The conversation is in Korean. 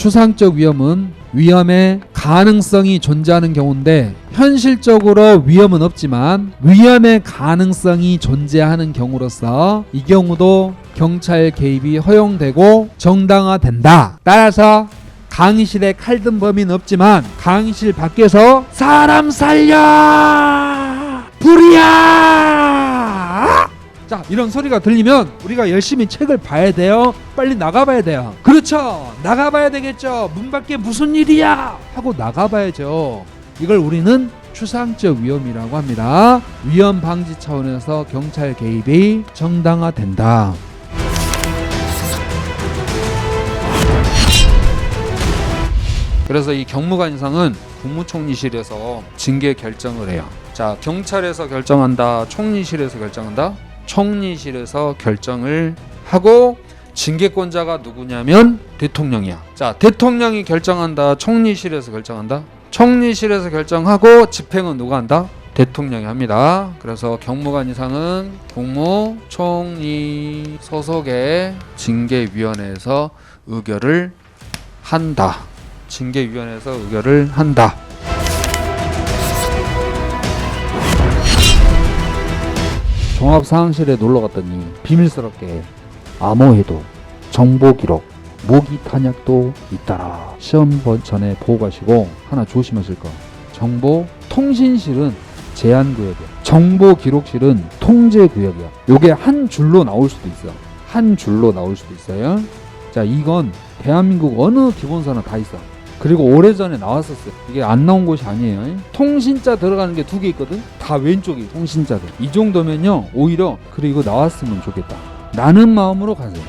추상적 위험은 위험의 가능성이 존재하는 경우인데 현실적으로 위험은 없지만 위험의 가능성이 존재하는 경우로서 이 경우도 경찰 개입이 허용되고 정당화된다. 따라서 강의실에 칼든 범인은 없지만 강의실 밖에서 사람 살려 불이야 자 이런 소리가 들리면 우리가 열심히 책을 봐야 돼요. 빨리 나가봐야 돼요. 그렇죠. 나가봐야 되겠죠. 문 밖에 무슨 일이야? 하고 나가봐야죠. 이걸 우리는 추상적 위험이라고 합니다. 위험 방지 차원에서 경찰 개입이 정당화된다. 그래서 이 경무관상은 국무총리실에서 징계 결정을 해요. 자, 경찰에서 결정한다, 총리실에서 결정한다. 총리실에서 결정을 하고 징계권자가 누구냐면 대통령이야. 자, 대통령이 결정한다, 총리실에서 결정한다. 총리실에서 결정하고 집행은 누가 한다? 대통령이 합니다. 그래서 경무관 이상은 국무 총리 소속의 징계위원회에서 의결을 한다. 징계위원회에서 의결을 한다. 종합상황실에 놀러 갔더니 비밀스럽게 암호해도 정보 기록 모기 탄약도 있더라. 시험 번 전에 보고 가시고 하나 조심하실 거. 정보 통신실은 제한 구역이야. 정보 기록실은 통제 구역이야. 요게 한 줄로 나올 수도 있어. 한 줄로 나올 수도 있어요. 자, 이건 대한민국 어느 기본서나 다 있어. 그리고 오래전에 나왔었어요. 이게 안 나온 곳이 아니에요. 통신자 들어가는 게 두 개 있거든. 다 왼쪽이 통신자들. 이 정도면요. 오히려 그리고 나왔으면 좋겠다. 라는 마음으로 가세요.